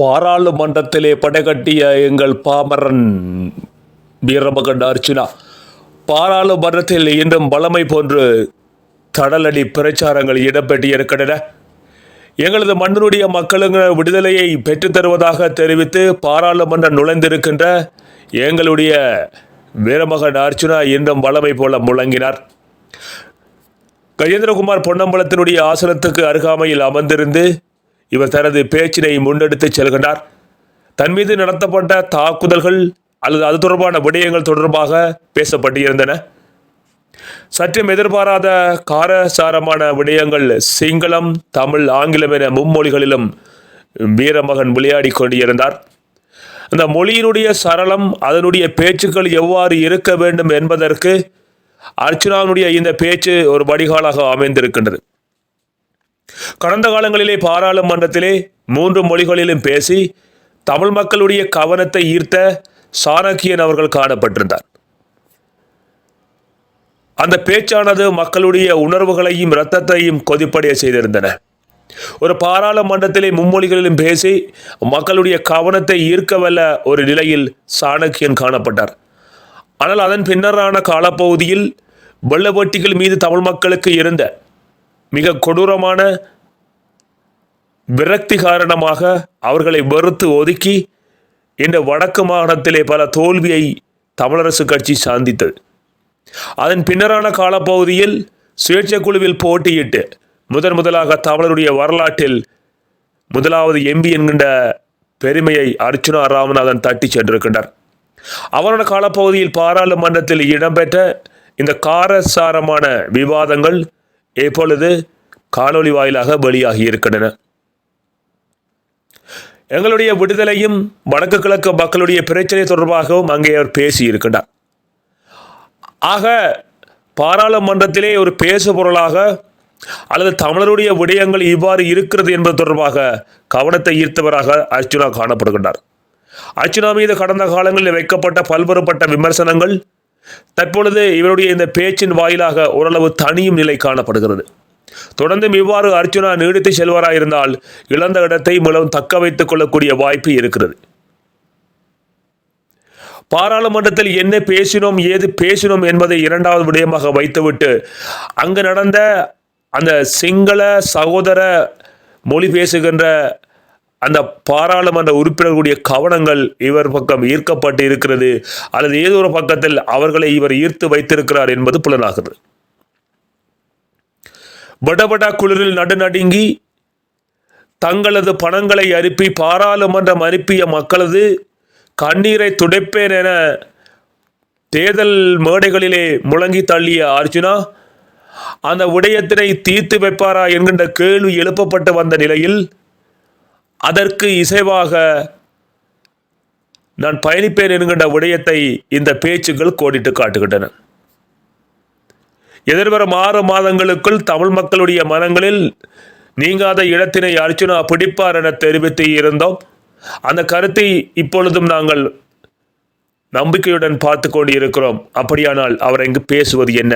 பாராளுமன்றத்திலே படைகட்டிய எங்கள் பாமரன் வீரமகன் அர்ச்சுனா பாராளுமன்றத்தில் இன்றும் பலமை போன்று தடலடி பிரச்சாரங்கள் இடம்பெற்றிருக்கின்றன எங்களது மண்ணினுடைய மக்களுங்க விடுதலையை பெற்றுத்தருவதாக தெரிவித்து பாராளுமன்றம் நுழைந்திருக்கின்ற எங்களுடைய வீரமகன் அர்ச்சுனா இன்றும் வளமை போல முழங்கினார். கஜேந்திரகுமார் பொன்னம்பலத்தினுடைய ஆசனத்துக்கு அருகாமையில் அமர்ந்திருந்து இவர் தனது பேச்சினை முன்னெடுத்துச் செல்கின்றார். தன் மீது நடத்தப்பட்ட தாக்குதல்கள் அல்லது அது தொடர்பான விடயங்கள் தொடர்பாக பேசப்பட்டிருந்தன. சற்றும் எதிர்பாராத காரசாரமான விடயங்கள் சிங்களம் தமிழ் ஆங்கிலம் என மும்மொழிகளிலும் வீரமகன் விளையாடி கொண்டிருந்தார். அந்த மொழியினுடைய சரளம் அதனுடைய பேச்சுக்கள் எவ்வாறு இருக்க வேண்டும் என்பதற்கு அர்ச்சுனாவினுடைய இந்த பேச்சு ஒரு வடிகாலாக அமைந்திருக்கின்றது. கடந்த காலங்களிலே பாராளுமன்றத்திலே மூன்று மொழிகளிலும் பேசி தமிழ் மக்களுடைய கவனத்தை ஈர்த்த சாணக்கியன் அவர்கள் காணப்பட்டிருந்தார். அந்த பேச்சானது மக்களுடைய உணர்வுகளையும் இரத்தத்தையும் கொதிப்படைய செய்திருந்தன. ஒரு பாராளுமன்றத்திலே மும்மொழிகளிலும் பேசி மக்களுடைய கவனத்தை ஈர்க்கவல்ல ஒரு நிலையில் சாணக்கியன் காணப்பட்டார். ஆனால் அதன் பின்னரான காலப்பகுதியில் வெள்ளவட்டிகள் மீது தமிழ் மக்களுக்கு இருந்த மிக கொடூரமான விரக்தி காரணமாக அவர்களை வெறுத்து ஒதுக்கி இந்த வடக்கு மாகாணத்திலே பல தோல்வியை தமிழரசு கட்சி சாந்தித்தது. அதன் பின்னரான காலப்பகுதியில் சுயேட்சை குழுவில் போட்டியிட்டு முதன் முதலாக தமிழருடைய வரலாற்றில் முதலாவது எம்பி என்கின்ற பெருமையை அர்ச்சுனா ராமநாதன் தட்டி சென்றிருக்கின்றார். அவரோட காலப்பகுதியில் பாராளுமன்றத்தில் இடம்பெற்ற இந்த காரசாரமான விவாதங்கள் இப்பொழுது காணொளி வாயிலாக வெளியாகி இருக்கின்றன. எங்களுடைய விடுதலையும் வடக்கு கிழக்கு மக்களுடைய பிரச்சனை தொடர்பாகவும் அங்கே அவர் பேசியிருக்கின்றார் ஆக பாராளுமன்றத்திலே ஒரு பேசு பொருளாக அல்லது தமிழருடைய விடயங்கள் இவ்வாறு இருக்கிறது என்பது தொடர்பாக கவனத்தை ஈர்த்தவராக அர்ச்சுனா காணப்படுகின்றார். அர்ச்சுனா மீது கடந்த காலங்களில் வைக்கப்பட்ட பல்வேறுபட்ட விமர்சனங்கள் தற்பொழுது இவருடைய இந்த பேச்சின் வாயிலாக ஓரளவு தனியும் நிலை காணப்படுகிறது. தொடர்ந்து இவ்வாறு அர்ஜுனா நீடித்து செல்வராயிருந்தால் இழந்த இடத்தை மிகவும் தக்க வைத்துக் கொள்ளக்கூடிய வாய்ப்பு இருக்கிறது. பாராளுமன்றத்தில் என்ன பேசினோம் ஏது பேசினோம் என்பதை இரண்டாவது விடயமாக வைத்துவிட்டு அங்கு நடந்த அந்த சிங்கள சகோதர மொழி பேசுகின்ற அந்த பாராளுமன்ற உறுப்பினர்களுடைய கவனங்கள் இவர் பக்கம் ஈர்க்கப்பட்டு இருக்கிறது. அல்லது ஏதோ ஒரு பக்கத்தில் அவர்களை இவர் ஈர்த்து வைத்திருக்கிறார் என்பது புலனாகிறது வடபடா குளிரில் நடுநடுங்கி தங்களது பணங்களை அனுப்பி பாராளுமன்றம் அனுப்பிய மக்களது கண்ணீரை துடைப்பேன் என தேர்தல் மேடைகளிலே முழங்கி தள்ளிய அர்ஜுனா அந்த விடயத்தினை தீர்த்து வைப்பாரா? என்கின்ற கேள்வி எழுப்பப்பட்டு வந்த நிலையில் அதற்கு இசைவாக நான் பயணிப்பேன் என்கின்ற விடயத்தை இந்த பேச்சுக்கள் கோடிட்டு காட்டுகின்றன. எதிர்வரும் ஆறு மாதங்களுக்குள் தமிழ் மக்களுடைய மனங்களில் நீங்காத இடத்தினை அர்ச்சுனா பிடிப்பார் என தெரிவித்து இருந்தோம். அந்த கருத்தை இப்பொழுதும் நாங்கள் நம்பிக்கையுடன் பார்த்து கொண்டு இருக்கிறோம் அப்படியானால் அவர் இங்கு பேசுவது என்ன?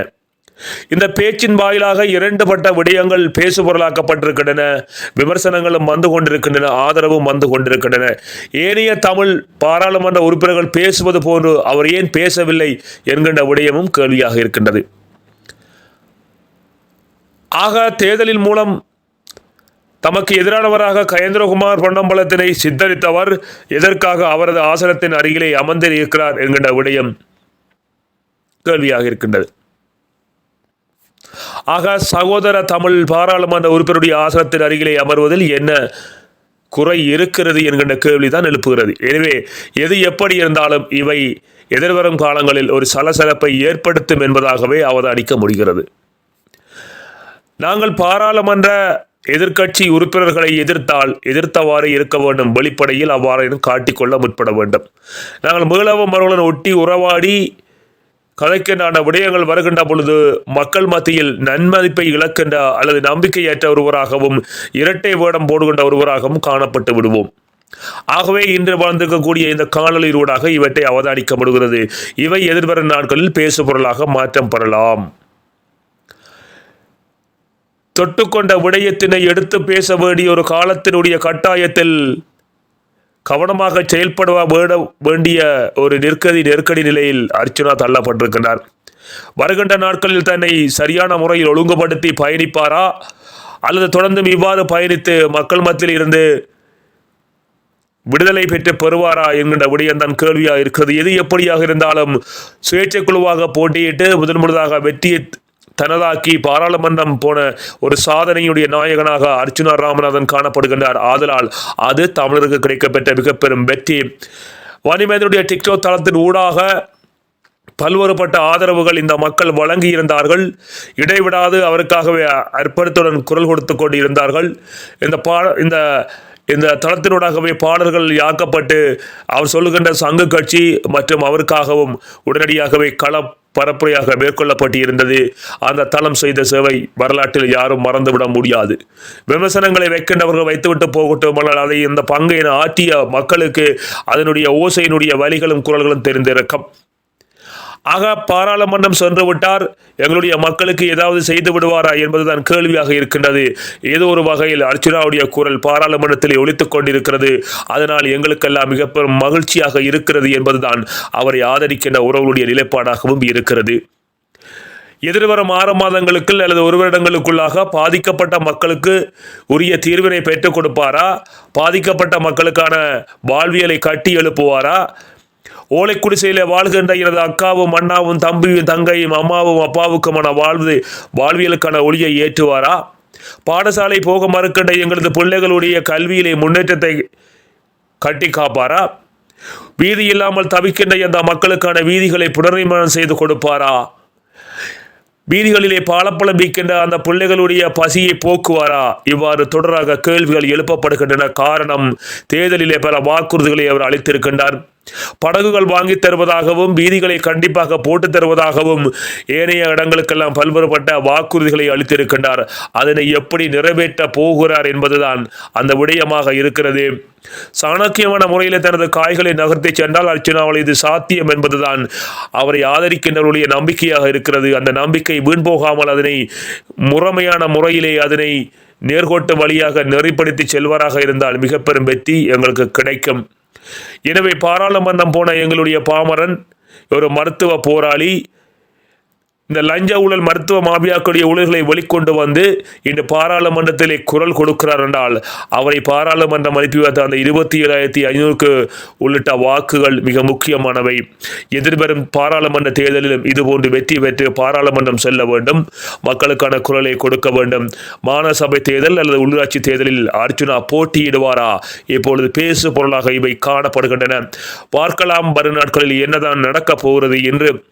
இந்த பேச்சின் வாயிலாக இரண்டுபட்ட விடயங்கள் பேசுபொருளாக்கப்பட்டிருக்கின்றன. விமர்சனங்களும் வந்து கொண்டிருக்கின்றன ஆதரவும் வந்து கொண்டிருக்கின்றன. ஏனைய தமிழ் பாராளுமன்ற உறுப்பினர்கள் பேசுவது போன்று அவர் ஏன் பேசவில்லை என்கின்ற விடயமும் கேள்வியாக இருக்கின்றது. ஆக தேர்தலின் மூலம் தமக்கு எதிரானவராக கயேந்திரகுமார் பொன்னம்பலத்தினை சித்தரித்தவர் எதற்காக அவரது ஆசனத்தின் அருகிலே அமர்ந்திருக்கிறார் என்கின்ற விடயம் கேள்வியாக இருக்கின்றது. ஆக சகோதர தமிழ் பாராளுமன்ற உறுப்பினருடைய ஆசனத்தின் அருகிலே அமர்வதில் என்ன குறை இருக்கிறது என்கின்ற கேள்விதான் எழுப்புகிறது. எனவே எது எப்படி இருந்தாலும் இவை எதிர்வரும் காலங்களில் ஒரு சலசலப்பை ஏற்படுத்தும் என்பதாகவே அவதானிக்க முடிகிறது. நாங்கள் பாராளுமன்ற எதிர்க்கட்சி உறுப்பினர்களை எதிர்த்தால் எதிர்த்தவாறு இருக்க வேண்டும். வெளிப்படையில் அவ்வாறு காட்டிக்கொள்ள முற்பட வேண்டும். நாங்கள் மீளவ மறுகளுடன் ஒட்டி உறவாடி கலைக்கனான விடயங்கள் வருகின்ற பொழுது மக்கள் மத்தியில் நன்மதிப்பை இழக்கின்ற அல்லது நம்பிக்கையற்ற ஒருவராகவும் இரட்டை வேடம் போடுகின்ற ஒருவராகவும் காணப்பட்டு விடுவோம். ஆகவே இன்று வாழ்ந்திருக்கக்கூடிய இந்த காணொலியிலூடாக இவற்றை அவதானிக்க முடிகிறது இவை எதிர்வரும் நாட்களில் பேசுபொருளாக மாற்றம் பெறலாம். தொட்டுக்கொண்ட விடயத்தினை எடுத்து பேச வேண்டிய ஒரு காலத்தினுடைய கட்டாயத்தில் கவனமாக செயல்பட வேட வேண்டிய ஒரு நெருக்கடி நெருக்கடி நிலையில் அர்ச்சுனா தள்ளப்பட்டிருக்கின்றார் வருகின்ற நாட்களில் தன்னை சரியான முறையில் ஒழுங்குபடுத்தி பயணிப்பாரா? அல்லது தொடர்ந்தும் இவ்வாறு பயணித்து மக்கள் மத்தியில் இருந்து விடுதலை பெற்று பெறுவாரா? என்கின்ற விடயம்தான் கேள்வியாக இருக்கிறது. எது எப்படியாக இருந்தாலும் சுயேட்சை குழுவாக போட்டியிட்டு முதன் முதலாக வெற்றியை தனதாக்கி பாராளுமன்றம் போன ஒரு சாதனையுடைய நாயகனாக அர்ச்சுனா ராமநாதன் காணப்படுகின்றார். ஆதலால் அது தமிழருக்கு கிடைக்கப்பெற்ற மிக பெரும் வெற்றி. வனிமேதனுடைய டிக்டோ தளத்தின் ஊடாக பல்வேறுபட்ட ஆதரவுகள் இந்த மக்கள் வழங்கி இருந்தார்கள் இடைவிடாது அவருக்காகவே அர்ப்பணித்துடன் குரல் கொடுத்து கொண்டு இருந்தார்கள் இந்த பா இந்த இந்த தளத்தினூடாகவே பாடல்கள் யாக்கப்பட்டு அவர் சொல்லுகின்ற சங்க கட்சி மற்றும் அவருக்காகவும் உடனடியாகவே களம் பரப்புரையாக மேற்கொள்ளப்பட்டிருந்தது. அந்த தளம் செய்த சேவை வரலாற்றில் யாரும் மறந்துவிட முடியாது. விமர்சனங்களை வைக்கின்றவர்கள் வைத்துவிட்டு போகட்டும் ஆனால் அதை இந்த பங்கை ஆற்றிய மக்களுக்கு அதனுடைய ஓசையினுடைய வழிகளும் குரல்களும் தெரிந்திருக்கும். ஆக பாராளுமன்றம் சென்று விட்டார் எங்களுடைய மக்களுக்கு ஏதாவது செய்து விடுவாரா என்பதுதான் கேள்வியாக இருக்கின்றது. ஏதோ ஒரு வகையில் அர்ச்சுனாவுடைய குரல் பாராளுமன்றத்தில் ஒழித்துக் கொண்டிருக்கிறது. அதனால் எங்களுக்கெல்லாம் மிக பெரும் மகிழ்ச்சியாக இருக்கிறது என்பதுதான் அவரை ஆதரிக்கின்ற உறவுகளுடைய நிலைப்பாடாகவும் இருக்கிறது. எதிர்வரும் ஆறு மாதங்களுக்கு அல்லது ஒரு வருடங்களுக்குள்ளாக பாதிக்கப்பட்ட மக்களுக்கு உரிய தீர்வினை பெற்றுக் கொடுப்பாரா? பாதிக்கப்பட்ட மக்களுக்கான வாழ்வியலை கட்டி எழுப்புவாரா? ஓலை குடிசையில் வாழ்கின்ற எனது அக்காவும் அண்ணாவும் தம்பியும் தங்கையும் அம்மாவும் அப்பாவுக்குமான வாழ்வு வாழ்வியலுக்கான ஒளியை ஏற்றுவாரா? பாடசாலை போக மறுக்கின்ற எங்களது பிள்ளைகளுடைய கல்வியிலே முன்னேற்றத்தை கட்டி காப்பாரா? வீதி இல்லாமல் தவிக்கின்ற இந்த மக்களுக்கான வீதிகளை புனர்நிர்மாணம் செய்து கொடுப்பாரா? வீதிகளிலே பாலப்பழம் விற்கின்ற அந்த பிள்ளைகளுடைய பசியை போக்குவாரா? இவ்வாறு தொடராக கேள்விகள் எழுப்பப்படுகின்றன. காரணம் தேர்தலிலே பல வாக்குறுதிகளை அவர் அளித்திருக்கின்றார். படகுகள் வாங்கி தருவதாகவும் வீதிகளை கண்டிப்பாக போட்டு தருவதாகவும் ஏனைய இடங்களுக்கெல்லாம் பல்வேறுபட்ட வாக்குறுதிகளை அளித்திருக்கின்றார். அதனை எப்படி நிறைவேற்ற போகிறார் என்பதுதான் அந்த விடயமாக இருக்கிறது. சாணக்கியமான முறையில் தனது காய்களை நகர்த்தி சென்றால் அர்ச்சனாவல் இது சாத்தியம் என்பதுதான். அவரை ஆதரிக்கின்றவருடைய நம்பிக்கையாக இருக்கிறது. அந்த நம்பிக்கை வீண் போகாமல் அதனை முறைமையான முறையிலே அதனை நேர்கோட்டு வழியாக நெறிப்படுத்தி செல்வராக இருந்தால் மிக பெரும் வெற்றி எங்களுக்கு கிடைக்கும். எனவே பாராளுமன்றம் போன எங்களுடைய பாமரன் ஒரு மருத்துவ போராளி இந்த லஞ்ச ஊழல் மருத்துவ மாபியாக்களுடைய ஊழல்களை வெளிக்கொண்டு வந்து இன்று பாராளுமன்றத்திலே குரல் கொடுக்கிறார் என்றால் அவரை பாராளுமன்றம் அனுப்பி வைத்த அந்த இருபத்தி ஏழாயிரத்தி ஐநூறுக்கு உள்ளிட்ட வாக்குகள் மிக முக்கியமானவை. எதிர்வரும் பாராளுமன்ற தேர்தலிலும் இதுபோன்று வெற்றி பெற்று பாராளுமன்றம் செல்ல வேண்டும். மக்களுக்கான குரலை கொடுக்க வேண்டும். மாநசபை சபை தேர்தல் அல்லது உள்ளாட்சி தேர்தலில் அர்ஜுனா போட்டியிடுவாரா? இப்பொழுது பேசு பொருளாக இவை காணப்படுகின்றன. பார்க்கலாம் வரும் நாட்களில் என்னதான் நடக்கப் போகிறது என்று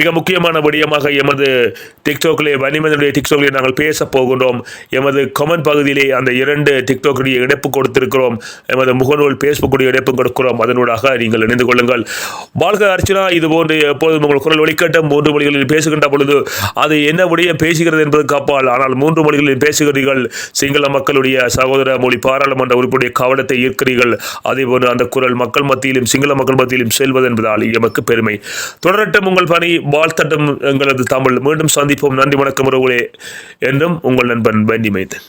மிக முக்கியமான விடயமாக எமது டிக்டாக்லே வனிமனுடைய டிக்டாக்லே நாங்கள் பேச போகின்றோம். எமது கமெண்ட் பகுதியிலே அந்த இரண்டு டிக்டாக்குடைய இணைப்பு கொடுத்திருக்கிறோம். எமது முகநூல் பேஸ்புக்குடைய இணைப்பு கொடுக்கிறோம். அதனூடாக நீங்கள் இணைந்து கொள்ளுங்கள். வாழ்க அர்ச்சனா இது போன்று எப்போதும் உங்கள் குரல் ஒளிக்கட்டம் மூன்று மொழிகளில் பேசுகின்ற பொழுது அது என்ன விடயம் பேசுகிறது என்பதற்கு அப்பால் ஆனால் மூன்று மொழிகளில் பேசுகிறீர்கள். சிங்கள மக்களுடைய சகோதர மொழி பாராளுமன்ற உறுப்பினுடைய கவனத்தை ஈர்க்கிறீர்கள். அதேபோன்று அந்த குரல் மக்கள் மத்தியிலும் சிங்கள மக்கள் மத்தியிலும் செல்வது என்பதால் எமக்கு பெருமை. தொடரட்டும் உங்கள் பணி வாழ்த்தட்டும் எங்களது தமிழ். மீண்டும் சந்திப்போம். நன்றி வணக்கம் உறவுகளே. என்றும் உங்கள் நண்பன் வெண்டி மைந்தன்